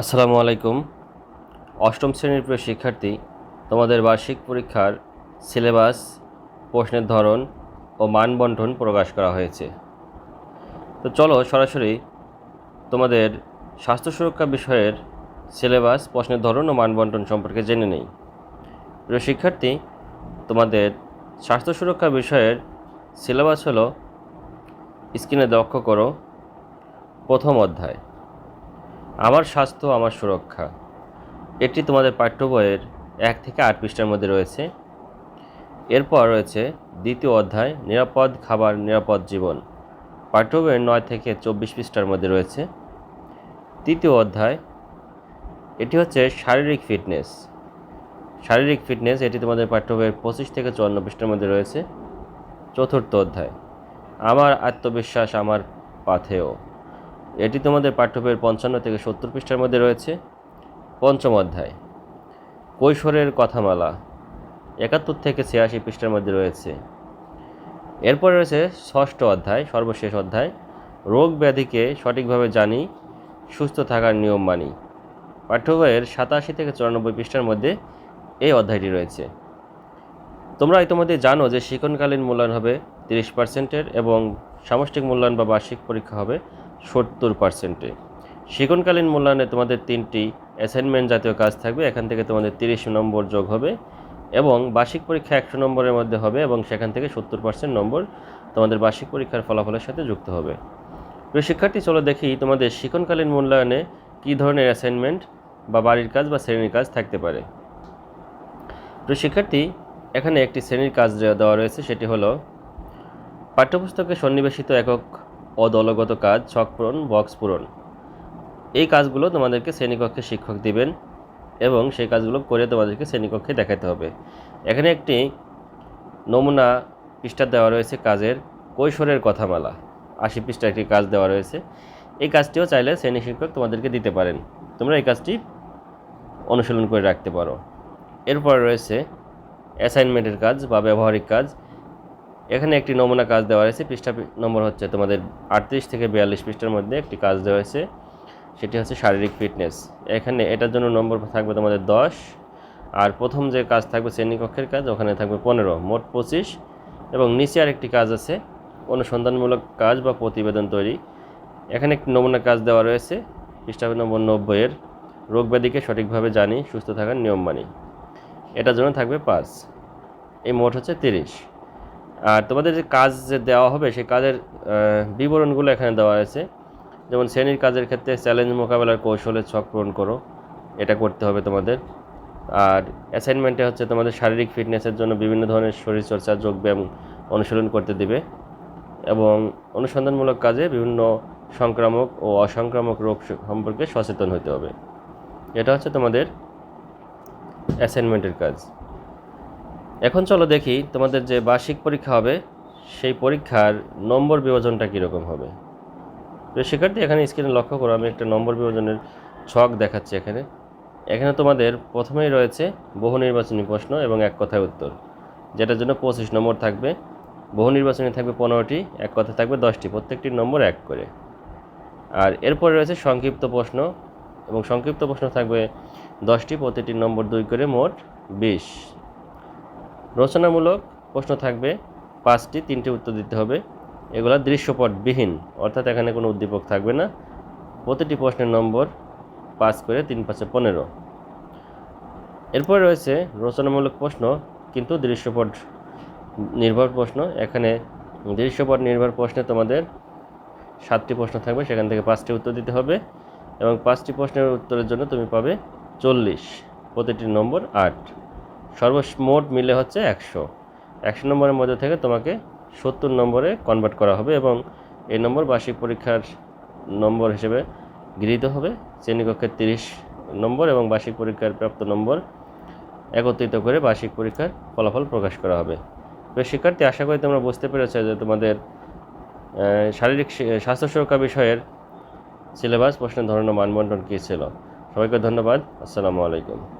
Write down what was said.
আসসালামু আলাইকুম। অষ্টম শ্রেণির প্রিয় শিক্ষার্থী, তোমাদের বার্ষিক পরীক্ষার সিলেবাস, প্রশ্নের ধরন ও মানবন্টন প্রকাশ করা হয়েছে। তো চলো সরাসরি তোমাদের স্বাস্থ্য সুরক্ষা বিষয়ের সিলেবাস, প্রশ্নের ধরন ও মানবন্টন সম্পর্কে জেনে নেই। প্রিয় শিক্ষার্থী, তোমাদের স্বাস্থ্য সুরক্ষা বিষয়ের সিলেবাস হলো, স্ক্রিনে দক্ষ করো, প্রথম অধ্যায়। আমার স্বাস্থ্য, আমার সুরক্ষা। এটি তোমাদের পাঠ্য বইয়ের এক থেকে আট পৃষ্ঠার মধ্যে রয়েছে। এরপর রয়েছে দ্বিতীয় অধ্যায়, নিরাপদ খাবার, নিরাপদ জীবন। পাঠ্য বইয়ের নয় থেকে চব্বিশ পৃষ্ঠার মধ্যে রয়েছে। তৃতীয় অধ্যায়, এটি হচ্ছে শারীরিক ফিটনেস। শারীরিক ফিটনেস, এটি তোমাদের পাঠ্য বইয়ের পঁচিশ থেকে চুয়ান্ন পৃষ্ঠার মধ্যে রয়েছে। চতুর্থ অধ্যায়, আমার আত্মবিশ্বাস আমার পাথেয়। এটি তোমাদের পাঠ্য বইয়ের পঞ্চান্ন থেকে সত্তর পৃষ্ঠার মধ্যে রয়েছে। পঞ্চম অধ্যায়। কৈশোরের কথামালা, একাত্তর থেকে ছিয়াশি পৃষ্ঠার মধ্যে রয়েছে। এরপর রয়েছে ষষ্ঠ অধ্যায়, সর্বশেষ অধ্যায়। রোগ ব্যাধিকে সঠিকভাবে জানি, সুস্থ থাকার নিয়ম মানি। পাঠ্যবইয়ের সাতাশি থেকে চুরানব্বই পৃষ্ঠার মধ্যে এই অধ্যায়টি রয়েছে। তোমরা ইতিমধ্যে জানো যে শিক্ষণকালীন মূল্যায়ন হবে তিরিশ পার্সেন্টের এবং সামষ্টিক মূল্যায়ন বা বার্ষিক পরীক্ষা হবে সত্তর পার্সেন্টে শিক্ষণকালীন মূল্যায়নে তোমাদের তিনটি অ্যাসাইনমেন্ট জাতীয় কাজ থাকবে, এখান থেকে তোমাদের তিরিশ নম্বর যোগ হবে এবং বার্ষিক পরীক্ষা একশো নম্বরের মধ্যে হবে এবং সেখান থেকে সত্তর পার্সেন্ট নম্বর তোমাদের বার্ষিক পরীক্ষার ফলাফলের সাথে যুক্ত হবে। প্রিয় শিক্ষার্থী, চলো দেখি তোমাদের শিক্ষণকালীন মূল্যায়নে কী ধরনের অ্যাসাইনমেন্ট বা বাড়ির কাজ বা শ্রেণির কাজ থাকতে পারে। প্রিয় শিক্ষার্থী, এখানে একটি শ্রেণির কাজ দেওয়া রয়েছে, সেটি হলো পাঠ্যপুস্তকে সন্নিবেশিত একক ও দলগত কাজ, ছক পূরণ, বক্স পূরণ। এই কাজগুলো তোমাদেরকে শ্রেণীকক্ষে শিক্ষক দিবেন এবং সেই কাজগুলো করে তোমাদেরকে শ্রেণীকক্ষে দেখাতে হবে। এখানে একটি নমুনা পৃষ্ঠা দেওয়া রয়েছে কাজের কৈশোরের কথামালা। আশি পৃষ্ঠা একটি কাজ দেওয়া রয়েছে। এই কাজটিও চাইলে শ্রেণি শিক্ষক তোমাদেরকে দিতে পারেন। তোমরা এই কাজটি অনুশীলন করে রাখতে পারো। এরপর রয়েছে অ্যাসাইনমেন্টের কাজ বা ব্যবহারিক কাজ। এখানে একটি নমুনা কাজ দেওয়া হয়েছে। পৃষ্ঠা নম্বর হচ্ছে তোমাদের আটত্রিশ থেকে বিয়াল্লিশ পৃষ্ঠার মধ্যে একটি কাজ দেওয়া হয়েছে। সেটি হচ্ছে শারীরিক ফিটনেস। এখানে এটার জন্য নম্বর থাকবে তোমাদের দশ। আর প্রথম যে কাজ থাকবে শ্রেণীকক্ষের কাজ, ওখানে থাকবে পনেরো, মোট পঁচিশ। এবং নিচে আর একটি কাজ আছে, অনুসন্ধানমূলক কাজ বা প্রতিবেদন তৈরি। এখানে একটি নমুনা কাজ দেওয়া রয়েছে, পৃষ্ঠা নম্বর নব্বইয়ের রোগ ব্যাধিকে সঠিকভাবে জানি, সুস্থ থাকার নিয়ম মানি। এটার জন্য থাকবে পাঁচ। এই মোট হচ্ছে তিরিশ। আর তোমাদের যে কাজ যে দেওয়া হবে, সেই কাজের বিবরণগুলো এখানে দেওয়া আছে যেমন শ্রেণির কাজের ক্ষেত্রে চ্যালেঞ্জ মোকাবেলার কৌশলে ছক পূরণ করো, এটা করতে হবে তোমাদের। আর অ্যাসাইনমেন্টে হচ্ছে তোমাদের শারীরিক ফিটনেসের জন্য বিভিন্ন ধরনের শরীরচর্চা যোগব্যায়াম অনুশীলন করতে দিবে। এবং অনুসন্ধানমূলক কাজে বিভিন্ন সংক্রামক ও অসংক্রামক রোগ সম্পর্কে সচেতন হতে হবে। এটা হচ্ছে তোমাদের অ্যাসাইনমেন্টের কাজ। এখন চলো দেখি তোমাদের যে বার্ষিক পরীক্ষা হবে, সেই পরীক্ষার নম্বর বিভাজনটা কীরকম হবে। প্রিয় শিক্ষার্থী, এখানে স্ক্রিনে লক্ষ্য করো, আমি একটা নম্বর বিভাজনের ছক দেখাচ্ছি এখানে। এখানে তোমাদের প্রথমেই রয়েছে বহু নির্বাচনী প্রশ্ন এবং এক কথায় উত্তর, যেটার জন্য পঁচিশ নম্বর থাকবে। বহু নির্বাচনী থাকবে পনেরোটি, এক কথা থাকবে দশটি প্রত্যেকটির নম্বর এক করে। আর এরপরে রয়েছে সংক্ষিপ্ত প্রশ্ন, এবং সংক্ষিপ্ত প্রশ্ন থাকবে দশটি প্রতিটির নম্বর দুই করে মোট বিশ। রচনামূলক প্রশ্ন থাকবে, পাঁচটি, তিনটি উত্তর দিতে হবে। এগুলো দৃশ্যপটবিহীন, অর্থাৎ এখানে কোনো উদ্দীপক থাকবে না। প্রতিটি প্রশ্নের নম্বর পাঁচ করে তিন পাঁচে পনেরো। এরপরে রয়েছে রচনামূলক প্রশ্ন, কিন্তু দৃশ্যপট নির্ভর প্রশ্ন। এখানে দৃশ্যপট নির্ভর প্রশ্নে তোমাদের সাতটি প্রশ্ন থাকবে, সেখান থেকে পাঁচটি উত্তর দিতে হবে এবং পাঁচটি প্রশ্নের উত্তরের জন্য তুমি পাবে চল্লিশ। প্রতিটির নম্বর আট। সর্বমোট মিলে হচ্ছে একশো। একশো নম্বরের মধ্যে থেকে তোমাকে সত্তর নম্বরে কনভার্ট করা হবে এবং এই নম্বর বার্ষিক পরীক্ষার নম্বর হিসেবে গৃহীত হবে। শ্রেণীকক্ষের তিরিশ নম্বর এবং বার্ষিক পরীক্ষার প্রাপ্ত নম্বর একত্রিত করে বার্ষিক পরীক্ষার ফলাফল প্রকাশ করা হবে। তো শিক্ষার্থী, আশা করি তোমরা বুঝতে পেরেছ যে তোমাদের শারীরিক স্বাস্থ্য সুরক্ষা বিষয়ের সিলেবাস প্রশ্নের ধরনের মানবন্টন কী ছিল। সবাইকে ধন্যবাদ। আসসালামু আলাইকুম।